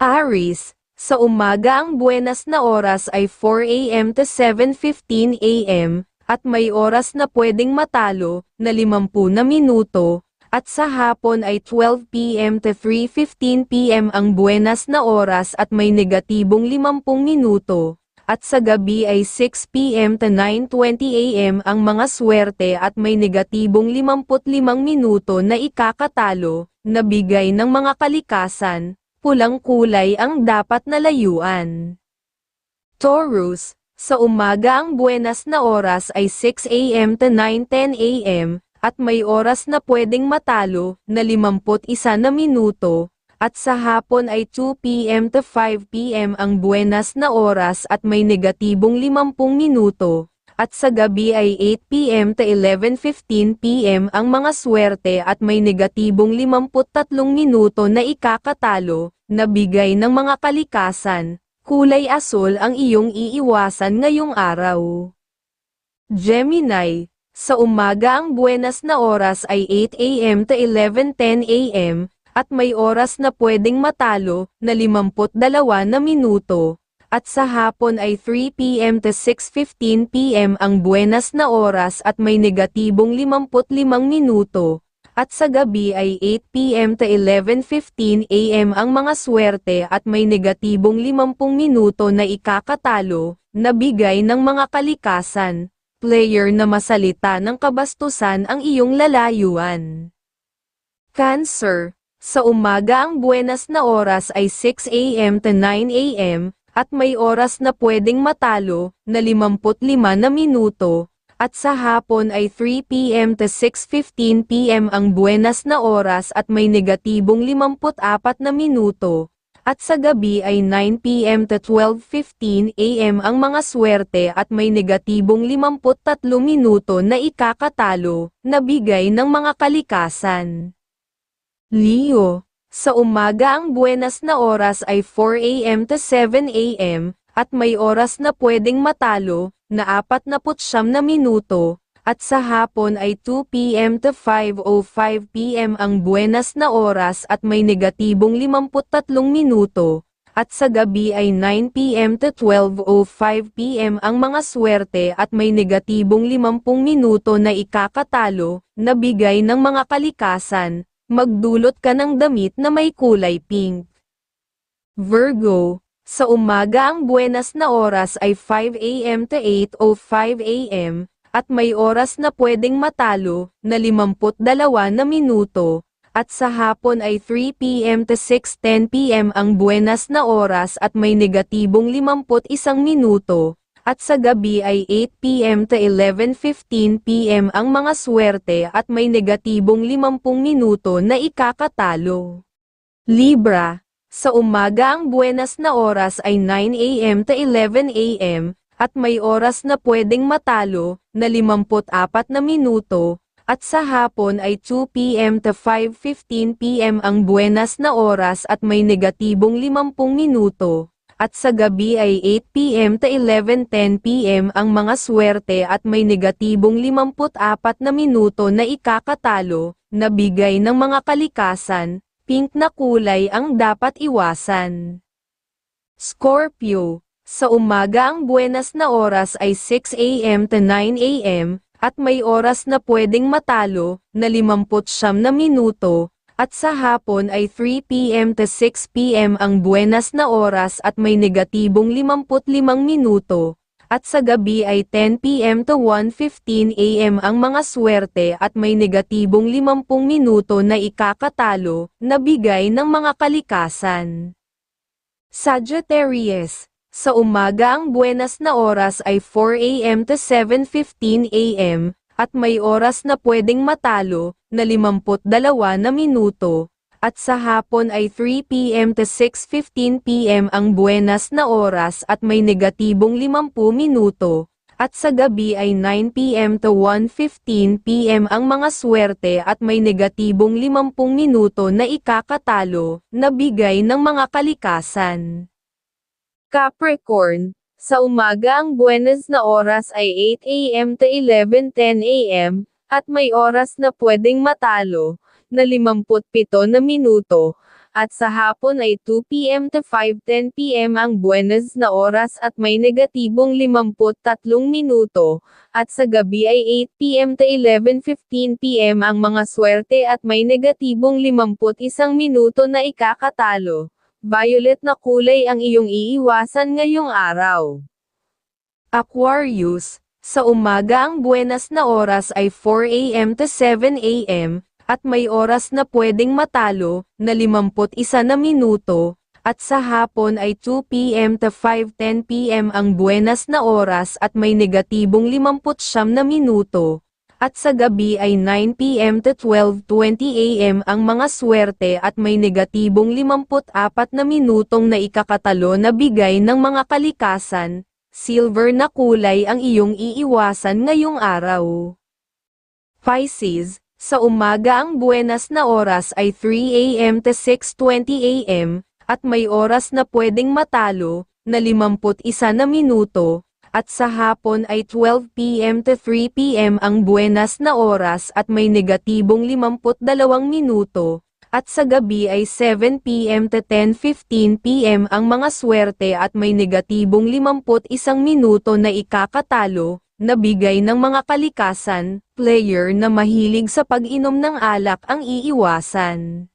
Aris, sa umaga ang buenas na oras ay 4 a.m. to 7.15 a.m., at may oras na pwedeng matalo, na 50 na minuto, at sa hapon ay 12 p.m. to 3.15 p.m. ang buenas na oras at may negatibong 50 minuto, at sa gabi ay 6 p.m. to 9.20 a.m. ang mga swerte at may negatibong 55 minuto na ikakatalo, na bigay ng mga kalikasan, pulang kulay ang dapat na layuan. Taurus, sa umaga ang buenas na oras ay 6 a.m. to 9.10 a.m., at may oras na pwedeng matalo, na 51 na minuto, at sa hapon ay 2 p.m. to 5 p.m. ang buenas na oras at may negatibong 50 minuto, at sa gabi ay 8 p.m. to 11.15 p.m. ang mga swerte at may negatibong 53 minuto na ikakatalo, na bigay ng mga kalikasan, kulay asul ang iyong iiwasan ngayong araw. Gemini, sa umaga ang buenas na oras ay 8 a.m. to 11.10 a.m., at may oras na pwedeng matalo, na 52 na minuto, at sa hapon ay 3 p.m. to 6.15 p.m. ang buenas na oras at may negatibong 55 minuto, at sa gabi ay 8 p.m. to 11.15 a.m. ang mga swerte at may negatibong 50 minuto na ikakatalo, na bigay ng mga kalikasan, player na masalita ng kabastusan ang iyong lalayuan. Cancer, sa umaga ang buenas na oras ay 6 a.m. to 9 a.m., at may oras na pwedeng matalo, na 55 na minuto, at sa hapon ay 3 p.m. to 6.15 p.m. ang buenas na oras at may negatibong 54 na minuto, at sa gabi ay 9 p.m. to 12.15 a.m. ang mga swerte at may negatibong 53 minuto na ikakatalo, na bigay ng mga kalikasan. Leo, sa umaga ang buenas na oras ay 4 a.m. to 7 a.m., at may oras na pwedeng matalo, na 49 na minuto, at sa hapon ay 2 p.m. to 5.05 p.m. ang buenas na oras at may negatibong 53 minuto, at sa gabi ay 9 p.m. to 12.05 p.m. ang mga swerte at may negatibong 50 minuto na ikakatalo, na bigay ng mga kalikasan, magdulot ka ng damit na may kulay pink. Virgo, sa umaga ang buenas na oras ay 5 a.m. to 8.05 a.m., at may oras na pwedeng matalo, na 52 na minuto, at sa hapon ay 3 p.m. to 6.10 p.m. ang buenas na oras at may negatibong 51 minuto, at sa gabi ay 8 p.m. to 11.15 p.m. ang mga swerte at may negatibong 50 minuto na ikakatalo. Libra, sa umaga ang buenas na oras ay 9 a.m. to 11 a.m., at may oras na pwedeng matalo, na 54 na minuto, at sa hapon ay 2 p.m. to 5.15 p.m. ang buenas na oras at may negatibong 50 minuto, at sa gabi ay 8 p.m. to 11.10 p.m. ang mga swerte at may negatibong 54 na minuto na ikakatalo, na bigay ng mga kalikasan, pink na kulay ang dapat iwasan. Scorpio, sa umaga ang buenas na oras ay 6 a.m. to 9 a.m., at may oras na pwedeng matalo, na 50 na minuto, at sa hapon ay 3 p.m. to 6 p.m. ang buenas na oras at may negatibong 55 minuto, at sa gabi ay 10 p.m. to 1.15 a.m. ang mga swerte at may negatibong 50 minuto na ikakatalo, na bigay ng mga kalikasan. Sagittarius, sa umaga ang buenas na oras ay 4 a.m. to 7.15 a.m., at may oras na pwedeng matalo, na 52 na minuto, at sa hapon ay 3 p.m. to 6.15 p.m. ang buenas na oras at may negatibong 50 minuto, at sa gabi ay 9 p.m. to 1.15 p.m. ang mga swerte at may negatibong 50 minuto na ikakatalo, na bigay ng mga kalikasan. Capricorn, sa umaga ang buenas na oras ay 8 a.m. to 11.10 a.m., at may oras na pwedeng matalo, na 57 na minuto, at sa hapon ay 2pm to 5.10pm ang buenas na oras at may negatibong 53 minuto, at sa gabi ay 8pm to 11.15pm ang mga swerte at may negatibong 51 minuto na ikakatalo. Violet na kulay ang iyong iiwasan ngayong araw. Aquarius, sa umaga ang buenas na oras ay 4am to 7am, at may oras na pwedeng matalo, na 51 na minuto, at sa hapon ay 2pm to 5.10pm ang buenas na oras at may negatibong 59 na minuto, at sa gabi ay 9pm to 12.20am ang mga swerte at may negatibong 54 na minutong na ikakatalo na bigay ng mga kalikasan, silver na kulay ang iyong iiwasan ngayong araw. Pisces, sa umaga ang buenas na oras ay 3am to 6.20am, at may oras na pwedeng matalo, na 51 na minuto, at sa hapon ay 12pm to 3pm ang buenas na oras at may negatibong 52 minuto, at sa gabi ay 7pm to 10.15pm ang mga swerte at may negatibong 51 minuto na ikakatalo, na bigay ng mga kalikasan, player na mahilig sa pag-inom ng alak ang iiwasan.